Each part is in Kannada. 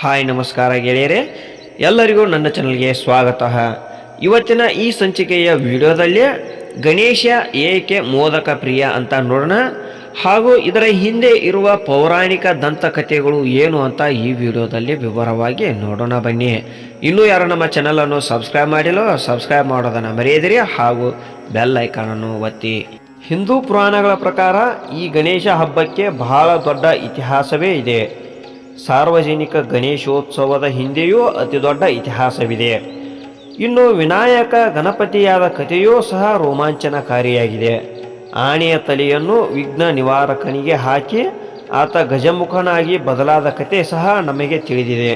ಹಾಯ್, ನಮಸ್ಕಾರ ಗೆಳೆಯರೆ. ಎಲ್ಲರಿಗೂ ನನ್ನ ಚಾನಲ್ಗೆ ಸ್ವಾಗತ. ಇವತ್ತಿನ ಈ ಸಂಚಿಕೆಯ ವಿಡಿಯೋದಲ್ಲಿ ಗಣೇಶ ಏಕೆ ಮೋದಕ ಪ್ರಿಯ ಅಂತ ನೋಡೋಣ. ಹಾಗೂ ಇದರ ಹಿಂದೆ ಇರುವ ಪೌರಾಣಿಕ ದಂತಕಥೆಗಳು ಏನು ಅಂತ ಈ ವಿಡಿಯೋದಲ್ಲಿ ವಿವರವಾಗಿ ನೋಡೋಣ ಬನ್ನಿ. ಇನ್ನೂ ಯಾರು ನಮ್ಮ ಚಾನಲನ್ನು ಸಬ್ಸ್ಕ್ರೈಬ್ ಮಾಡಿಲ್ಲೋ, ಸಬ್ಸ್ಕ್ರೈಬ್ ಮಾಡೋದನ್ನು ಮರೆಯದಿರಿ ಹಾಗೂ ಬೆಲ್ ಐಕಾನನ್ನು ಒತ್ತಿ. ಹಿಂದೂ ಪುರಾಣಗಳ ಪ್ರಕಾರ ಈ ಗಣೇಶ ಹಬ್ಬಕ್ಕೆ ಬಹಳ ದೊಡ್ಡ ಇತಿಹಾಸವೇ ಇದೆ. ಸಾರ್ವಜನಿಕ ಗಣೇಶೋತ್ಸವದ ಹಿಂದೆಯೂ ಅತಿ ದೊಡ್ಡ ಇತಿಹಾಸವಿದೆ. ಇನ್ನು ವಿನಾಯಕ ಗಣಪತಿಯಾದ ಕಥೆಯೂ ಸಹ ರೋಮಾಂಚನಕಾರಿಯಾಗಿದೆ. ಆನೆಯ ತಲೆಯನ್ನು ವಿಘ್ನ ನಿವಾರಕನಿಗೆ ಹಾಕಿ ಆತ ಗಜಮುಖನಾಗಿ ಬದಲಾದ ಕತೆ ಸಹ ನಮಗೆ ತಿಳಿದಿದೆ.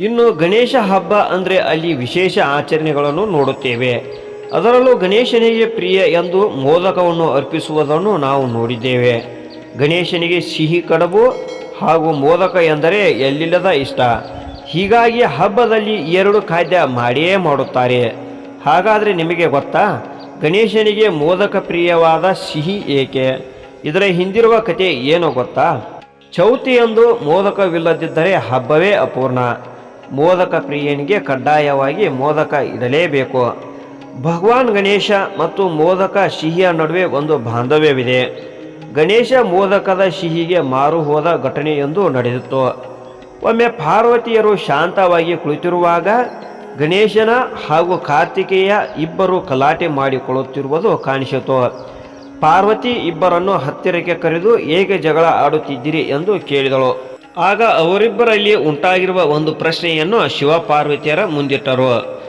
ಇನ್ನು ಗಣೇಶ ಹಬ್ಬ ಅಂದರೆ ಅಲ್ಲಿ ವಿಶೇಷ ಆಚರಣೆಗಳನ್ನು ನೋಡುತ್ತೇವೆ. ಅದರಲ್ಲೂ ಗಣೇಶನಿಗೆ ಪ್ರಿಯ ಎಂದು ಮೋದಕವನ್ನು ಅರ್ಪಿಸುವುದನ್ನು ನಾವು ನೋಡಿದ್ದೇವೆ. ಗಣೇಶನಿಗೆ ಸಿಹಿ ಕಡಬು ಹಾಗೂ ಮೋದಕ ಎಂದರೆ ಎಲ್ಲಿಲ್ಲದ ಇಷ್ಟ. ಹೀಗಾಗಿ ಹಬ್ಬದಲ್ಲಿ ಎರಡು ಖಾದ್ಯ ಮಾಡಿಯೇ ಮಾಡುತ್ತಾರೆ. ಹಾಗಾದರೆ ನಿಮಗೆ ಗೊತ್ತಾ? ಗಣೇಶನಿಗೆ ಮೋದಕ ಪ್ರಿಯವಾದ ಸಿಹಿ ಏಕೆ? ಇದರ ಹಿಂದಿರುವ ಕತೆ ಏನು ಗೊತ್ತಾ? ಚೌತಿಯಂದು ಮೋದಕವಿಲ್ಲದಿದ್ದರೆ ಹಬ್ಬವೇ ಅಪೂರ್ಣ. ಮೋದಕ ಪ್ರಿಯನಿಗೆ ಕಡ್ಡಾಯವಾಗಿ ಮೋದಕ ಇರಲೇಬೇಕು ಭಗವಾನ್ ಗಣೇಶ ಮತ್ತು ಮೋದಕ ಸಿಹಿಯ ನಡುವೆ ಒಂದು ಬಾಂಧವ್ಯವಿದೆ. ಗಣೇಶ ಮೋದಕದ ಸಿಹಿಗೆ ಮಾರು ಹೋದ ಘಟನೆಯೊಂದು ನಡೆದಿತ್ತು. ಒಮ್ಮೆ ಪಾರ್ವತಿಯರು ಶಾಂತವಾಗಿ ಕುಳಿತಿರುವಾಗ ಗಣೇಶನ ಹಾಗೂ ಕಾರ್ತಿಕೇಯ ಇಬ್ಬರು ಕಲಾಟೆ ಮಾಡಿಕೊಳ್ಳುತ್ತಿರುವುದು ಕಾಣಿಸಿತು. ಪಾರ್ವತಿ ಇಬ್ಬರನ್ನು ಹತ್ತಿರಕ್ಕೆ ಕರೆದು, ಹೇಗೆ ಜಗಳ ಆಡುತ್ತಿದ್ದೀರಿ? ಎಂದು ಕೇಳಿದಳು. ಆಗ ಅವರಿಬ್ಬರಲ್ಲಿ ಉಂಟಾಗಿರುವ ಒಂದು ಪ್ರಶ್ನೆಯನ್ನು ಶಿವಪಾರ್ವತಿಯರ ಮುಂದಿಟ್ಟರು.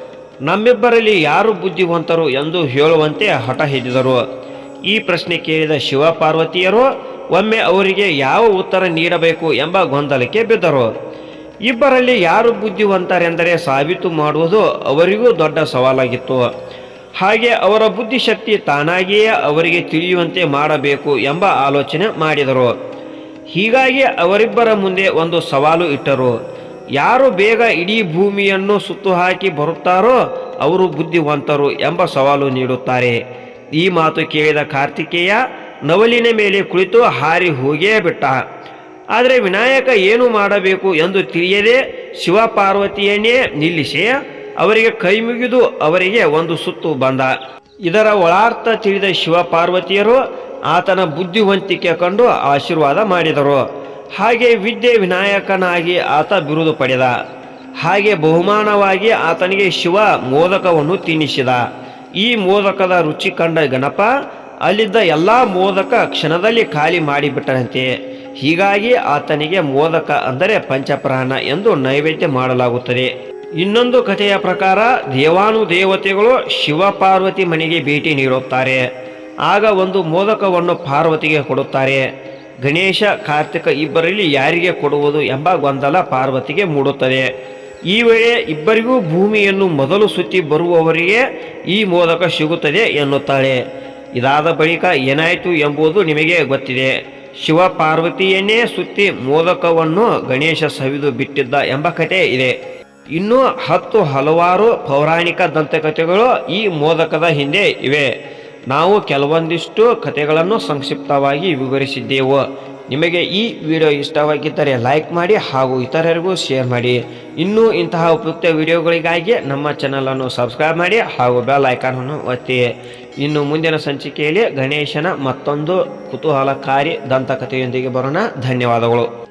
ನಮ್ಮಿಬ್ಬರಲ್ಲಿ ಯಾರು ಬುದ್ಧಿವಂತರು? ಎಂದು ಹೇಳುವಂತೆ ಹಠ ಹಿಡಿದರು. ಈ ಪ್ರಶ್ನೆ ಕೇಳಿದ ಶಿವಪಾರ್ವತಿಯರು, ಒಮ್ಮೆ ಅವರಿಗೆ ಯಾವ ಉತ್ತರ ನೀಡಬೇಕು ಎಂಬ ಗೊಂದಲಕ್ಕೆ ಬಿದ್ದರು. ಇಬ್ಬರಲ್ಲಿ ಯಾರು ಬುದ್ಧಿವಂತರೆಂದರೆ ಸಾಬೀತು ಮಾಡುವುದು ಅವರಿಗೂ ದೊಡ್ಡ ಸವಾಲಾಗಿತ್ತು. ಹಾಗೆ ಅವರ ಬುದ್ಧಿಶಕ್ತಿ ತಾನಾಗಿಯೇ ಅವರಿಗೆ ತಿಳಿಯುವಂತೆ ಮಾಡಬೇಕು ಎಂಬ ಆಲೋಚನೆ ಮಾಡಿದರು. ಹೀಗಾಗಿ ಅವರಿಬ್ಬರ ಮುಂದೆ ಒಂದು ಸವಾಲು ಇಟ್ಟರು. ಯಾರು ಬೇಗ ಇಡೀ ಭೂಮಿಯನ್ನು ಸುತ್ತು ಹಾಕಿ ಬರುತ್ತಾರೋ ಅವರು ಬುದ್ಧಿವಂತರು ಎಂಬ ಸವಾಲು ನೀಡುತ್ತಾರೆ. ಈ ಮಾತು ಕೇಳಿದ ಕಾರ್ತಿಕೇಯ ನವಲಿನ ಮೇಲೆ ಕುಳಿತು ಹಾರಿ ಹೋಗೇ ಬಿಟ್ಟ. ಆದರೆ ವಿನಾಯಕ ಏನು ಮಾಡಬೇಕು ಎಂದು ತಿಳಿಯದೆ ಶಿವಪಾರ್ವತಿಯನ್ನೇ ನಿಲ್ಲಿಸಿ ಅವರಿಗೆ ಕೈ ಮುಗಿದು ಅವರಿಗೆ ಒಂದು ಸುತ್ತು ಬಂದ. ಇದರ ಒಳಾರ್ಥ ತಿಳಿದ ಶಿವಪಾರ್ವತಿಯರು ಆತನ ಬುದ್ಧಿವಂತಿಕೆ ಕಂಡು ಆಶೀರ್ವಾದ ಮಾಡಿದರು. ಹಾಗೆ ವಿದ್ಯೆ ವಿನಾಯಕನಾಗಿ ಆತ ಬಿರುದು ಪಡೆದ. ಹಾಗೆ ಬಹುಮಾನವಾಗಿ ಆತನಿಗೆ ಶಿವ ಮೋದಕವನ್ನು ತಿನ್ನಿಸಿದ. ಈ ಮೋದಕದ ರುಚಿ ಕಂಡ ಗಣಪ ಅಲ್ಲಿದ್ದ ಎಲ್ಲ ಮೋದಕ ಕ್ಷಣದಲ್ಲಿ ಖಾಲಿ ಮಾಡಿಬಿಟ್ಟನಂತೆ. ಹೀಗಾಗಿ ಆತನಿಗೆ ಮೋದಕ ಅಂದರೆ ಪಂಚಪ್ರಾಣ ಎಂದು ನೈವೇದ್ಯ ಮಾಡಲಾಗುತ್ತದೆ. ಇನ್ನೊಂದು ಕಥೆಯ ಪ್ರಕಾರ ದೇವಾನುದೇವತೆಗಳು ಶಿವ ಪಾರ್ವತಿ ಮನೆಗೆ ಭೇಟಿ ನೀಡುತ್ತಾರೆ. ಆಗ ಒಂದು ಮೋದಕವನ್ನು ಪಾರ್ವತಿಗೆ ಕೊಡುತ್ತಾರೆ. ಗಣೇಶ, ಕಾರ್ತಿಕ ಇಬ್ಬರಲ್ಲಿ ಯಾರಿಗೆ ಕೊಡುವುದು ಎಂಬ ಗೊಂದಲ ಪಾರ್ವತಿಗೆ ಮೂಡುತ್ತದೆ. ಈ ವೇಳೆ ಇಬ್ಬರಿಗೂ ಭೂಮಿಯನ್ನು ಮೊದಲು ಸುತ್ತಿ ಬರುವವರಿಗೆ ಈ ಮೋದಕ ಸಿಗುತ್ತದೆ ಎನ್ನುತ್ತಾಳೆ. ಇದಾದ ಬಳಿಕ ಏನಾಯಿತು ಎಂಬುದು ನಿಮಗೆ ಗೊತ್ತಿದೆ. ಶಿವ ಪಾರ್ವತಿಯನ್ನೇ ಸುತ್ತಿ ಮೋದಕವನ್ನು ಗಣೇಶ ಸವಿದು ಬಿಟ್ಟಿದ್ದ ಎಂಬ ಕಥೆ ಇದೆ. ಇನ್ನು ಹತ್ತು ಹಲವಾರು ಪೌರಾಣಿಕ ದಂತಕಥೆಗಳು ಈ ಮೋದಕದ ಹಿಂದೆ ಇವೆ. ನಾವು ಕೆಲವೊಂದಿಷ್ಟು ಕಥೆಗಳನ್ನು ಸಂಕ್ಷಿಪ್ತವಾಗಿ ವಿವರಿಸಿದ್ದೆವು. ನಿಮಗೆ ಈ ವಿಡಿಯೋ ಇಷ್ಟವಾಗಿದ್ದರೆ ಲೈಕ್ ಮಾಡಿ ಹಾಗೂ ಇತರರಿಗೂ ಶೇರ್ ಮಾಡಿ. ಇನ್ನೂ ಇಂತಹ ಉಪಯುಕ್ತ ವಿಡಿಯೋಗಳಿಗಾಗಿ ನಮ್ಮ ಚಾನಲನ್ನು ಸಬ್ಸ್ಕ್ರೈಬ್ ಮಾಡಿ ಹಾಗೂ ಬೆಲ್ ಐಕಾನನ್ನು ಒತ್ತಿ. ಇನ್ನು ಮುಂದಿನ ಸಂಚಿಕೆಯಲ್ಲಿ ಗಣೇಶನ ಮತ್ತೊಂದು ಕುತೂಹಲಕಾರಿ ದಂತಕಥೆಯೊಂದಿಗೆ ಬರೋಣ. ಧನ್ಯವಾದಗಳು.